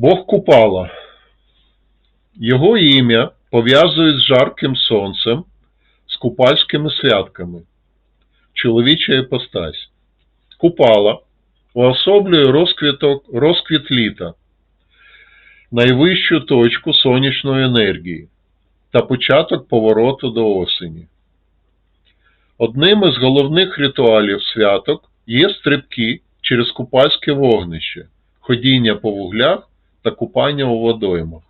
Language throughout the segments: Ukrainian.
Бог Купала. Його ім'я пов'язують з жарким сонцем, з купальськими святками. Чоловіча іпостась. Купала уособлює розквіток, розквіт літа, найвищу точку сонячної енергії та початок повороту до осені. Одним із головних ритуалів святок є стрибки через купальське вогнище, ходіння по вуглях та купання у водоймах.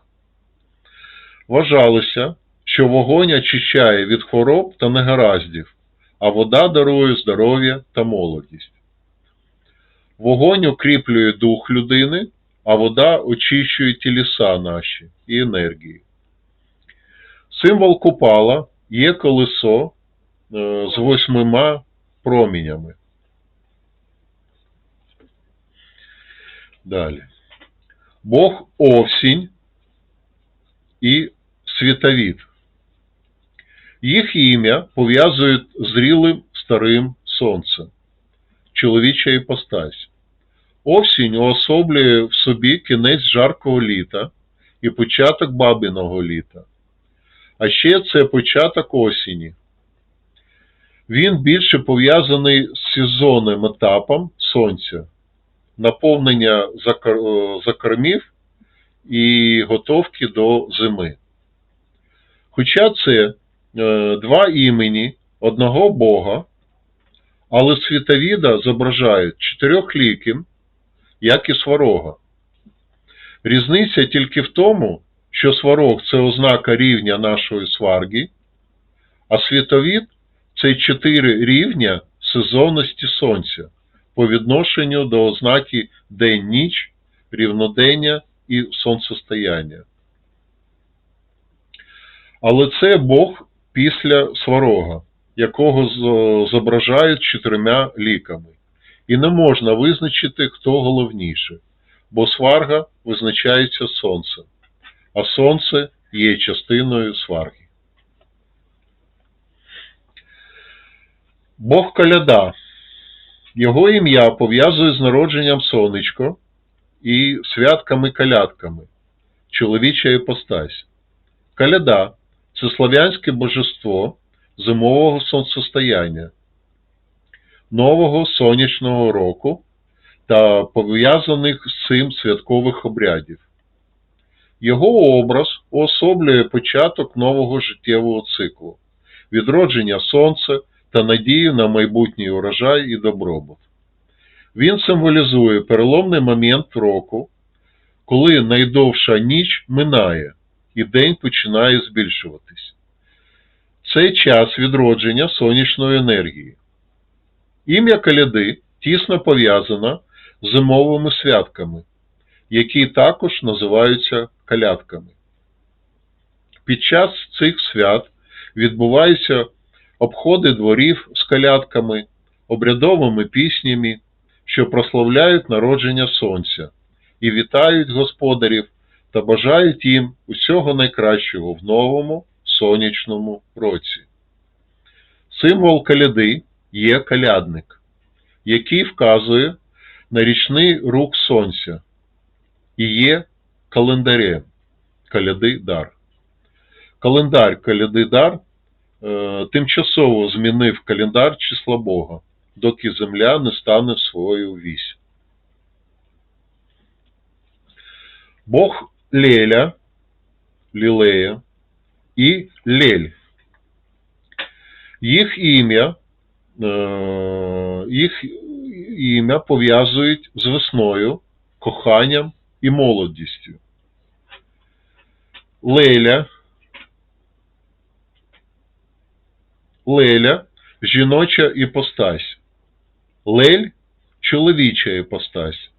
Вважалося, що вогонь очищає від хвороб та негараздів, а вода дарує здоров'я та молодість. Вогонь укріплює дух людини, а вода очищує тіліса наші і енергії. Символ купала є колесо е, з восьмима промінями. Далі. Бог овсінь і світовід. Їх ім'я пов'язують зрілим старим сонцем, чоловіча іпостась. Овсінь уособлює в собі кінець жаркого літа і початок бабиного літа. А ще це початок осені. Він більше пов'язаний з сезонним етапом сонця, наповнення е, закормів і готовки до зими. Хоча це е, два імені одного Бога, але світовіда зображають чотирьохліким, як і сварога. Різниця тільки в тому, що сварог це ознака рівня нашої сварги, а світовід це чотири рівня сезонності сонця по відношенню до ознаки день-ніч, рівнодення і сонцестояння. Але це Бог після сварога, якого зображають чотирма ліками. І не можна визначити, хто головніше, бо сварга визначається сонцем, а сонце є частиною сварги. Бог Коляда. Його ім'я пов'язує з народженням сонечко і святками-калядками, чоловіча іпостась. Коляда – це слав'янське божество зимового сонцестояння, нового сонячного року та пов'язаних з цим святкових обрядів. Його образ уособлює початок нового життєвого циклу, відродження сонця та надію на майбутній урожай і добробут. Він символізує переломний момент року, коли найдовша ніч минає і день починає збільшуватись. Це час відродження сонячної енергії. Ім'я Коляди тісно пов'язано з зимовими святками, які також називаються калядками. Під час цих свят відбуваються обходи дворів з калядками, обрядовими піснями, що прославляють народження сонця і вітають господарів та бажають їм усього найкращого в новому сонячному році. Символ каляди є калядник, який вказує на річний рух сонця і є календарем каляди дар. Календар каляди дар тимчасово змінив календар числа Бога, доки земля не стане в свою вісь. Бог Леля, Лілея і Лель. Їх ім'я, е, їх ім'я пов'язують з весною, коханням і молодістю. Леля. Леля жіноча іпостась. Лель чоловіча іпостась.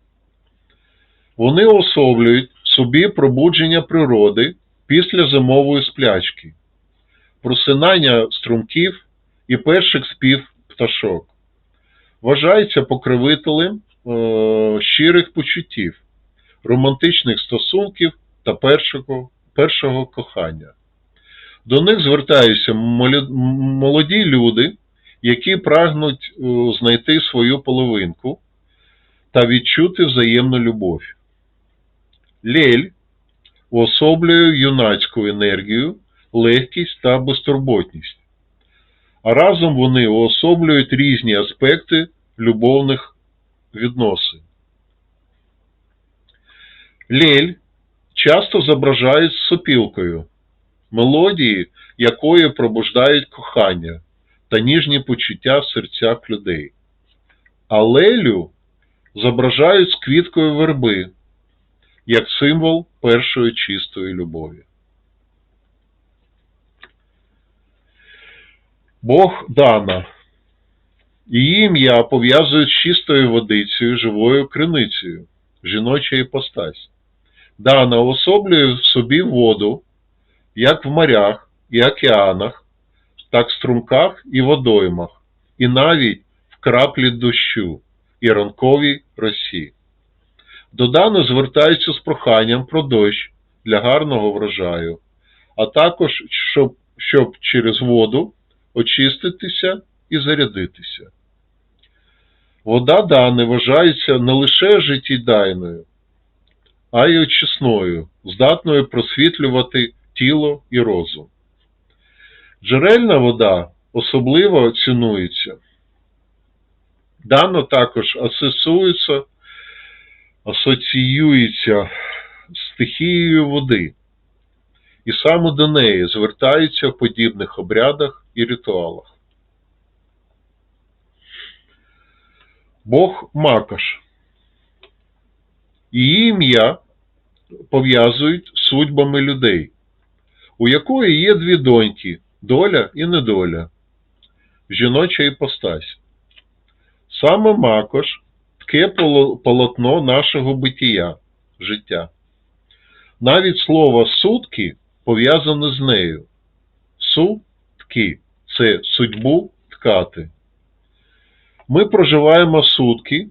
Вони особлюють собі пробудження природи після зимової сплячки, просинання струмків і перших спів пташок. Вважається покровителем е, щирих почуттів, романтичних стосунків та першого, першого кохання. До них звертаються молоді люди, які прагнуть е, знайти свою половинку та відчути взаємну любов. Лель уособлює юнацьку енергію, легкість та безтурботність. А разом вони уособлюють різні аспекти любовних відносин. Лель часто зображають з сопілкою, мелодії якої пробуждають кохання та ніжні почуття в серцях людей. А лелю зображають з квіткою верби, як символ першої чистої любові. Бог Дана. Її ім'я пов'язують з чистою водицею, живою криницею, жіноча іпостась. Дана особлює в собі воду, як в морях і океанах, так в струмках і водоймах, і навіть в краплі дощу і ранковій росі. До Дани звертаються з проханням про дощ для гарного врожаю, а також щоб, щоб через воду очиститися і зарядитися. Вода Дани вважається не лише життєдайною, а й очисною, здатною просвітлювати тіло і розум. Джерельна вода особливо цінується. Дано також асоціюється, асоціюється з стихією води, і саме до неї звертаються в подібних обрядах і ритуалах. Бог Макаш. Її ім'я пов'язують з судьбами людей, у якої є дві доньки доля і недоля, жіноча іпостась. Саме Макош тке полотно нашого битія, життя. Навіть слово сутки пов'язане з нею. Сутки це судьбу ткати. Ми проживаємо сутки,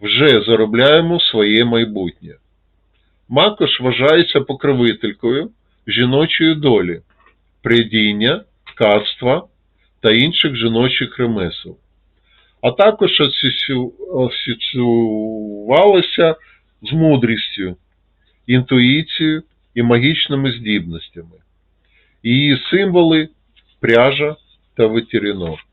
вже заробляємо своє майбутнє. Макош вважається покровителькою жіночої долі, придіння, ткацтва та інших жіночих ремесел. А також асоціювалися з мудрістю, інтуїцією і магічними здібностями. Її символи пряжа та ветеринар.